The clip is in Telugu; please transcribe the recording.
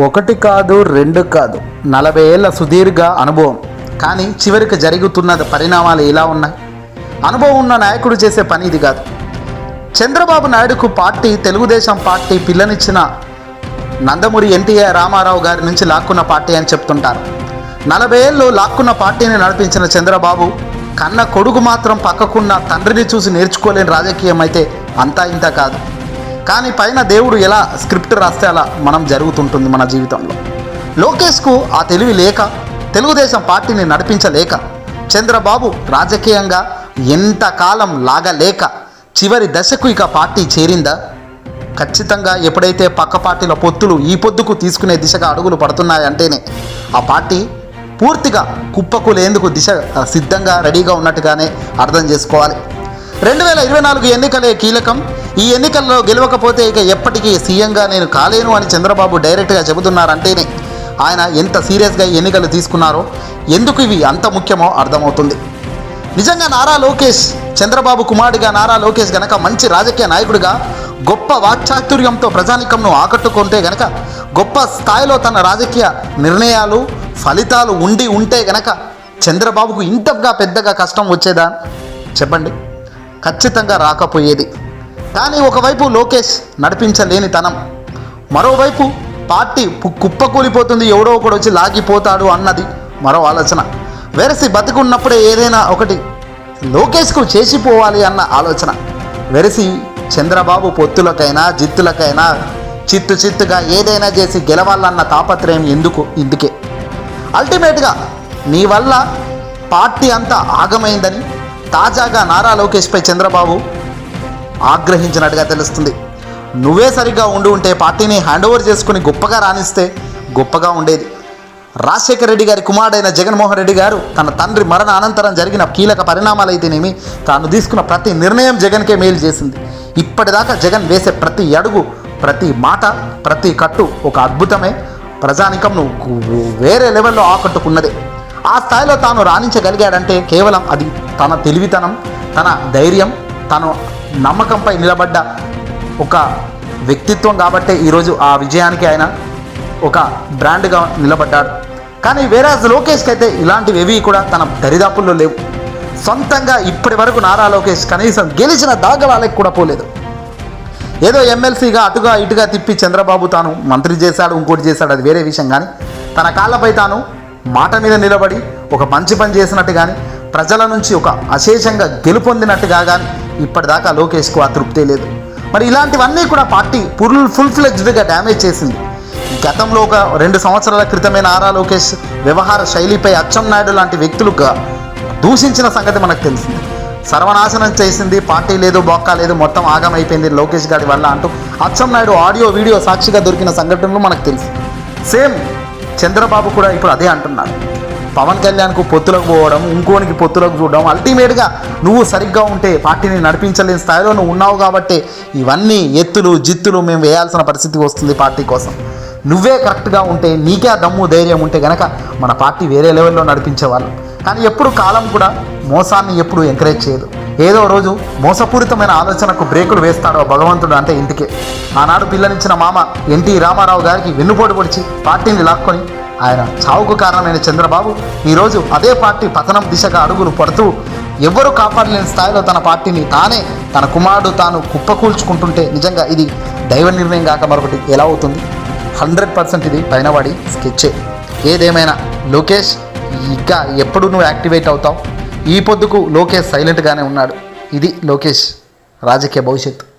ఒకటి కాదు రెండు కాదు నలభై ఏళ్ళ సుదీర్ఘ అనుభవం. కానీ చివరికి జరుగుతున్న పరిణామాలు ఇలా ఉన్నాయి? అనుభవం ఉన్న నాయకుడు చేసే పని ఇది కాదు. చంద్రబాబు నాయుడుకు పార్టీ తెలుగుదేశం పార్టీ పిల్లనిచ్చిన నందమూరి ఎన్టీఆర్ రామారావు గారి నుంచి లాక్కున్న పార్టీ అని చెప్తుంటారు. నలభై ఏళ్ళు లాక్కున్న పార్టీని నడిపించిన చంద్రబాబు కన్న కొడుకు మాత్రం పక్కకున్న తండ్రిని చూసి నేర్చుకోలేని రాజకీయం అయితే అంతా ఇంత కాదు. కానీ పైన దేవుడు ఎలా స్క్రిప్ట్ రాస్తే అలా మనం జరుగుతుంటుంది మన జీవితంలో. లోకేష్కు ఆ తెలివి లేక తెలుగుదేశం పార్టీని నడిపించలేక చంద్రబాబు రాజకీయంగా ఎంతకాలం లాగలేక చివరి దశకు ఇక పార్టీ చేరిందా? ఖచ్చితంగా ఎప్పుడైతే పక్క పార్టీల పొత్తులు ఈ పొద్దుకు తీసుకునే దిశగా అడుగులు పడుతున్నాయంటేనే ఆ పార్టీ పూర్తిగా కుప్పకు లేందుకు దిశ సిద్ధంగా రెడీగా ఉన్నట్టుగానే అర్థం చేసుకోవాలి. రెండు వేల ఇరవై నాలుగు ఎన్నికలే కీలకం. ఈ ఎన్నికల్లో గెలవకపోతే ఇక ఎప్పటికీ సీఎంగా నేను కాలేను అని చంద్రబాబు డైరెక్ట్గా చెబుతున్నారంటేనే. ఆయన ఎంత సీరియస్గా ఎన్నికలు తీసుకున్నారో ఎందుకు ఇవి అంత ముఖ్యమో అర్థమవుతుంది. నిజంగా నారా లోకేష్ చంద్రబాబు కుమారుడిగా నారా లోకేష్ గనక మంచి రాజకీయ నాయకుడిగా గొప్ప వాక్చాతుర్యంతో ప్రజానికంను ఆకట్టుకుంటే గనక గొప్ప స్థాయిలో తన రాజకీయ నిర్ణయాలు ఫలితాలు ఉండి ఉంటే గనక చంద్రబాబుకు ఇంతగా పెద్దగా కష్టం వచ్చేదా? చెప్పండి. ఖచ్చితంగా రాకపోయేది. కానీ ఒకవైపు లోకేష్ నడిపించలేని తనం మరోవైపు పార్టీ కుప్పకూలిపోతుంది ఎవడో ఒకడు వచ్చి లాగిపోతాడు అన్నది మరో ఆలోచన. వెరసి బతికున్నప్పుడే ఏదైనా ఒకటి లోకేష్కు చేసిపోవాలి అన్న ఆలోచన. వెరసి చంద్రబాబు పొత్తులకైనా జిత్తులకైనా చిత్తు చిత్తుగా ఏదైనా చేసి గెలవాలన్న తాపత్రయం ఎందుకు ఇందుకే. అల్టిమేట్గా నీ వల్ల పార్టీ అంతా ఆగమైందని తాజాగా నారా లోకేష్పై చంద్రబాబు ఆగ్రహించినట్టుగా తెలుస్తుంది. నువ్వే సరిగ్గా ఉండి ఉంటే పార్టీని హ్యాండ్ ఓవర్ చేసుకుని గొప్పగా రాణిస్తే గొప్పగా ఉండేది. రాజశేఖర రెడ్డి గారి కుమారుడైన జగన్మోహన్ రెడ్డి గారు తన తండ్రి మరణ అనంతరం జరిగిన కీలక పరిణామాలు అయితేనేమి తాను తీసుకున్న ప్రతి నిర్ణయం జగన్కే మేలు చేసింది. ఇప్పటిదాకా జగన్ వేసే ప్రతి అడుగు ప్రతి మాట ప్రతి కట్టు ఒక అద్భుతమే. ప్రజానికంను వేరే లెవెల్లో ఆకట్టుకున్నదే. ఆ స్థాయిలో తాను రాణించగలిగాడంటే కేవలం అది తన తెలివితనం తన ధైర్యం తను నమ్మకంపై నిలబడ్డ ఒక వ్యక్తిత్వం కాబట్టే ఈరోజు ఆ విజయానికి ఆయన ఒక బ్రాండ్గా నిలబడ్డాడు. కానీ వేరే లోకేష్కి అయితే ఇలాంటివి ఏవి కూడా తన దరిదాపుల్లో లేవు. సొంతంగా ఇప్పటి వరకు నారా లోకేష్ కనీసం గెలిచిన దాగలాలకు కూడా పోలేదు. ఏదో ఎమ్మెల్సీగా అటుగా ఇటుగా తిప్పి చంద్రబాబు తాను మంత్రి చేశాడు ఇంకోటి చేశాడు అది వేరే విషయం. కానీ తన కాళ్ళపై తాను మాట మీద నిలబడి ఒక మంచి పని చేసినట్టు కానీ ప్రజల నుంచి ఒక అశేషంగా గెలుపొందినట్టుగా కానీ ఇప్పటిదాకా లోకేష్కు ఆ తృప్తే లేదు. మరి ఇలాంటివన్నీ కూడా పార్టీ ఫుల్ ఫుల్ ఫ్లెజ్డ్గా డ్యామేజ్ చేసింది. గతంలో ఒక రెండు సంవత్సరాల క్రితమే నారా లోకేష్ వ్యవహార శైలిపై అచ్చం నాయుడు లాంటి వ్యక్తులుగా దూషించిన సంగతి మనకు తెలిసింది. సర్వనాశనం చేసింది పార్టీ లేదు బొక్క లేదు మొత్తం ఆగమైపోయింది లోకేష్ గారి వల్ల అంటూ అచ్చం నాయుడు ఆడియో వీడియో సాక్షిగా దొరికిన సంఘటనలు మనకు తెలుసు. సేమ్ చంద్రబాబు కూడా ఇప్పుడు అదే అంటున్నాడు పవన్ కళ్యాణ్కు పొత్తులకు పోవడం ఇంకోనికి పొత్తులకు చూడడం అల్టిమేట్గా నువ్వు సరిగ్గా ఉంటే పార్టీని నడిపించలేని స్థాయిలో నువ్వు ఉన్నావు కాబట్టి ఇవన్నీ ఎత్తులు జిత్తులు మేము వేయాల్సిన పరిస్థితి వస్తుంది పార్టీ కోసం. నువ్వే కరెక్ట్గా ఉంటే నీకే దమ్ము ధైర్యం ఉంటే గనక మన పార్టీ వేరే లెవెల్లో నడిపించేవాళ్ళం కానీ ఎప్పుడు కాలం కూడా మోసాన్ని ఎప్పుడు ఎంకరేజ్ చేయదు. ఏదో రోజు మోసపూరితమైన ఆలోచనకు బ్రేకులు వేస్తాడో భగవంతుడు అంటే ఇంటికే. ఆనాడు పిల్లనిచ్చిన మామ ఎన్టీ రామారావు గారికి వెన్నుపోటు పొడిచి పార్టీని లాక్కొని ఆయన చావుకు కారణమైన చంద్రబాబు ఈరోజు అదే పార్టీ పతనం దిశగా అడుగులు పడుతూ ఎవ్వరూ కాపాడలేని స్థాయిలో తన పార్టీని తానే తన కుమారుడు తాను కుప్పకూల్చుకుంటుంటే నిజంగా ఇది దైవ నిర్ణయం కాక మరొకటి ఎలా అవుతుంది? హండ్రెడ్ పర్సెంట్ ఇది పైనవాడి స్కెచ్చే. ఏదేమైనా లోకేష్ ఇంకా ఎప్పుడు నువ్వు యాక్టివేట్ అవుతావు? ఈ పొద్దుకు లోకేష్ సైలెంట్గానే ఉన్నాడు. ఇది లోకేష్. రాజకీయ భవిష్యత్తు.